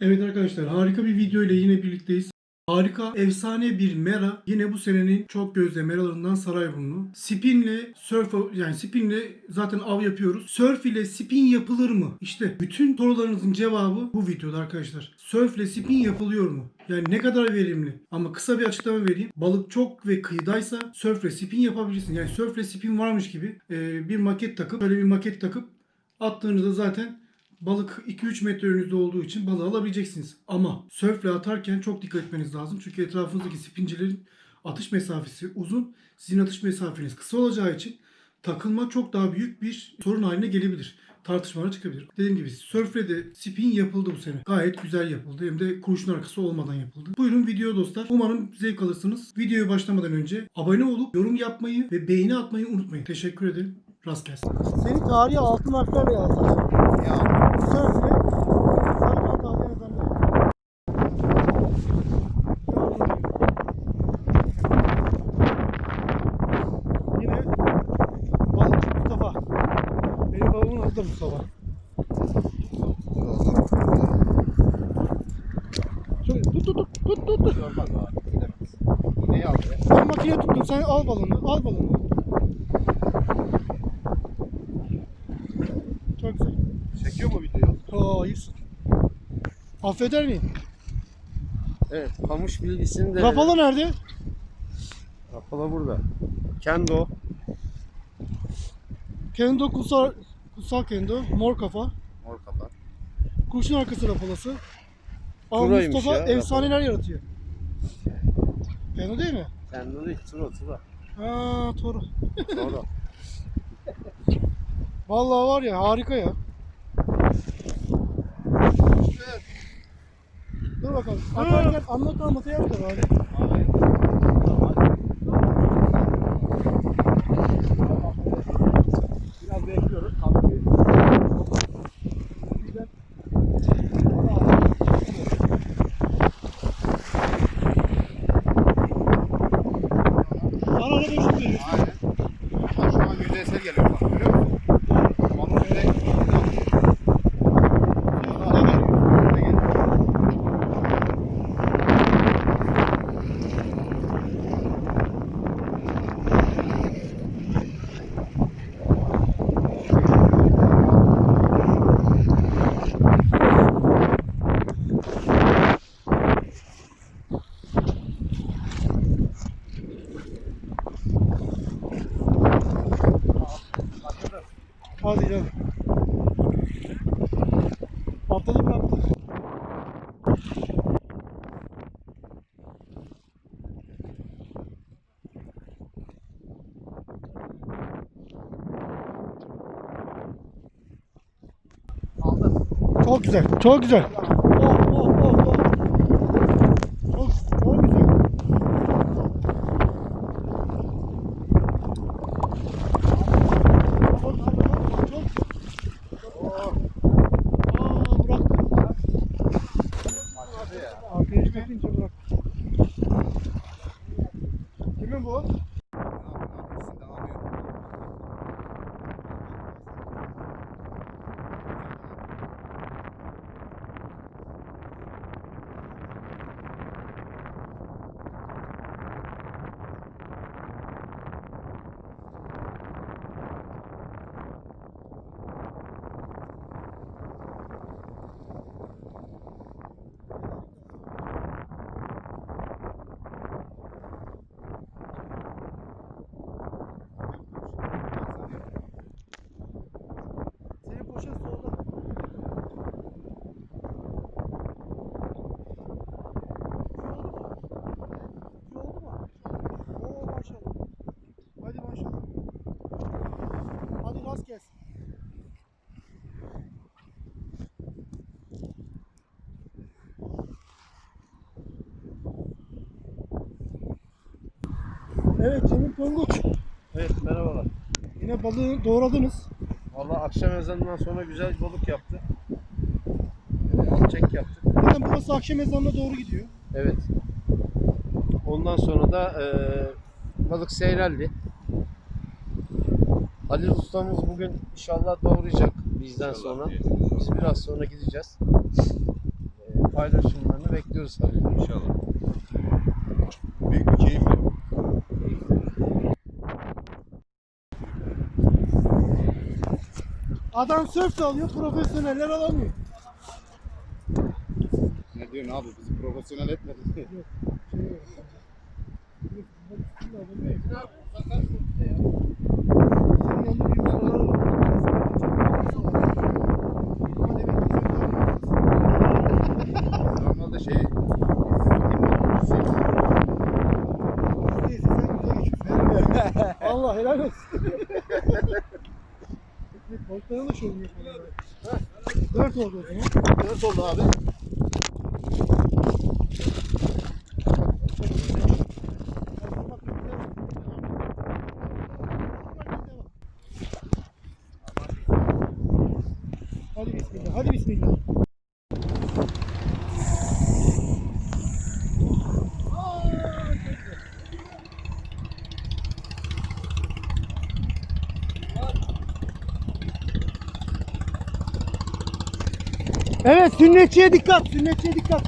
Evet arkadaşlar harika bir video ile yine birlikteyiz. Harika, efsane bir mera. Yine bu senenin çok gözde meralarından Sarayburnu. Spinle surf yani spinle zaten av yapıyoruz. Surf ile spin yapılır mı? İşte bütün sorularınızın cevabı bu videoda arkadaşlar. Surf ile spin yapılıyor mu? Yani ne kadar verimli? Ama kısa bir açıklama vereyim. Balık çok ve kıyıdaysa surf ile spin yapabilirsin. Yani surf ile spin varmış gibi e, bir maket takıp böyle bir maket takıp attığınızda zaten balık 2-3 metre önünüzde olduğu için balığı alabileceksiniz. Ama sörfle atarken çok dikkat etmeniz lazım. Çünkü etrafınızdaki spincilerin atış mesafesi uzun. Sizin atış mesafeniz kısa olacağı için takılma çok daha büyük bir sorun haline gelebilir. Tartışmalara çıkabilir. Dediğim gibi sörfle de spin yapıldı bu sene. Gayet güzel yapıldı. Hem de kurşun arkası olmadan yapıldı. Buyurun video dostlar. Umarım zevk alırsınız. Videoya başlamadan önce abone olup yorum yapmayı ve beğeni atmayı unutmayın. Teşekkür ederim. Rast gelsin. Seni tarihe altın harflerle yazdılar. Ya Sörfle Sarıkan tarihe yazanlar. Yine balıkçı Mustafa. Benim babamın adı da Mustafa. Şöyle tut tut tut tut tut. olmaz abi. Gidemez. İğneyi al ya. Ben makine tuttum. Sen al balonu. Al balonu. Çok güzel. Çekiyor mu videoyu? Oo iyisin. Affeder miyim? Evet. Kamış bilgisini de... Rapalı nerede? Rapala burada. Kendo. Kendo kutsal, kutsal kendo. Mor kafa. Mor kafa. Kurşun arkası rapalası. Ama Turaymış Mustafa ya, efsaneler yaratıyor. Kendo değil mi? Kendo değil. Tura tura. Ha Toru. Sonra. Vallahi var ya harika ya. Dur bakalım. Atarken anlat anlata yap da bari. Hadi canım. Atladı bıraktı. Aldın. Çok güzel, çok güzel. Oh, oh, oh, oh. Çok, çok güzel. Çok, çok. Oh. Aa, bıraktı. Arkaya çekince bırak. Kimin bu? Senin poşet solda. Şu oldu mu? Oo maşallah. Hadi maşallah. Hadi rast gelsin. Evet Cemil Tonguç. Evet merhabalar. Yine balığı doğradınız. Valla akşam ezanından sonra güzel balık yaptı. Ee, Çek yaptık. Zaten burası akşam ezanına doğru gidiyor. Evet. Ondan sonra da e, balık seyreldi. Halil ustamız bugün inşallah doğrayacak bizden sonra. Biz biraz sonra gideceğiz. E, paylaşımlarını bekliyoruz tabii. İnşallah. Büyük bir keyif. Adam sörf de alıyor, profesyoneller alamıyor. Ne diyorsun abi? Bizi profesyonel iyi. Normalde şey... Allah helal olsun. Balıklara da şovunu yapalım. Dört oldu o zaman. Dört oldu abi. Hadi bismillah, hadi bismillah. Evet, sünnetçiye dikkat, sünnetçiye dikkat.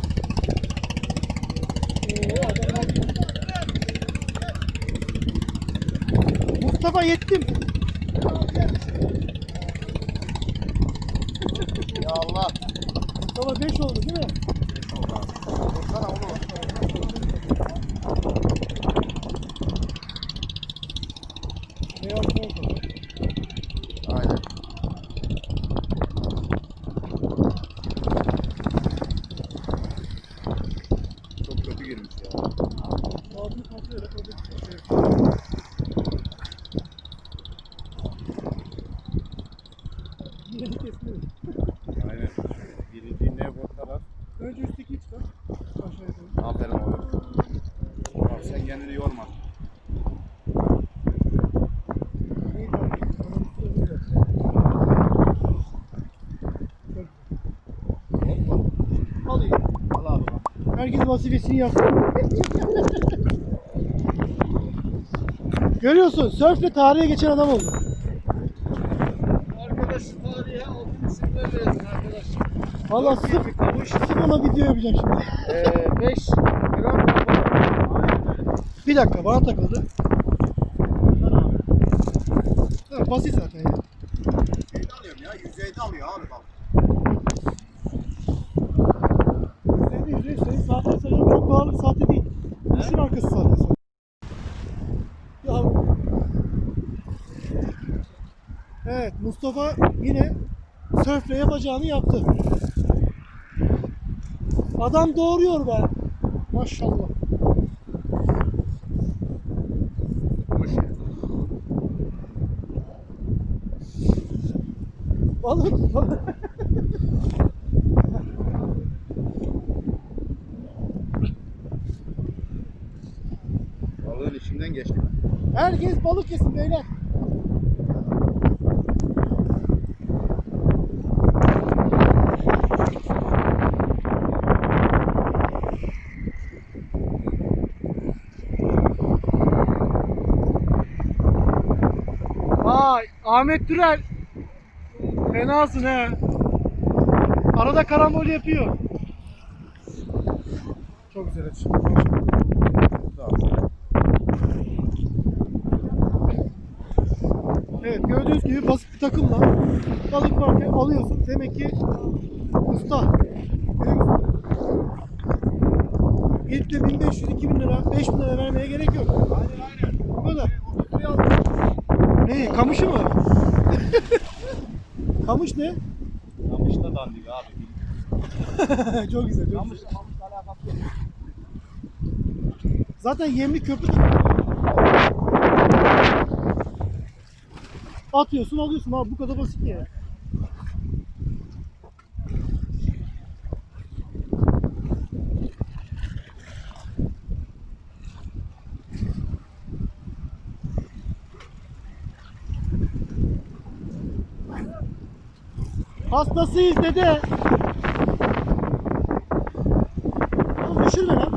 Mustafa yettim. Ya Allah. Mustafa 5 oldu değil mi? Vursana onu. Beyaz oldu. Aynen. Çok kötü girmiş ya. Ağzını kontrol et, orada bir şey yok. Hiç kesmedi. Aynen. Birinci ne kadar? Önce üstteki çıkar. Aşağıya doğru. Aferin abi. Bak sen kendini yorma. Alayım. Al abi bak. Herkes vazifesini yapsın. Görüyorsun, sörfle tarihe geçen adam oldu. Valla sırf, sırf ona video yapacağım şimdi. 5 gram Bir dakika, bana takıldı. Ha, basit zaten ya. Şeyde alıyorum ya. Yüzeyde alıyor abi bak. Yüzeyde yüzey senin çok pahalı bir sahte değil. Kuşun arkası sahtesi. Ya. Evet Mustafa yine sörfle yapacağını yaptı. Adam doğuruyor be. Maşallah. Balık. Balığın içinden geçti. Herkes balık yesin beyler. Ahmet Türel. Fenasın he. Arada karambol yapıyor. Çok güzel açı. Evet gördüğünüz gibi basit bir takımla balık varken alıyorsun. Demek ki usta. Gelip de 1500, 2000 lira, 5000 lira vermeye gerek yok. Aynen aynen. Bu kadar. Ne? Kamışı mı? Kamış ne? Kamışta dandik abi. çok güzel. Çok güzel. Zaten yemli köpük. Atıyorsun alıyorsun abi bu kadar basit yani. Hastasıyız dedi. Oğlum düşürme lan.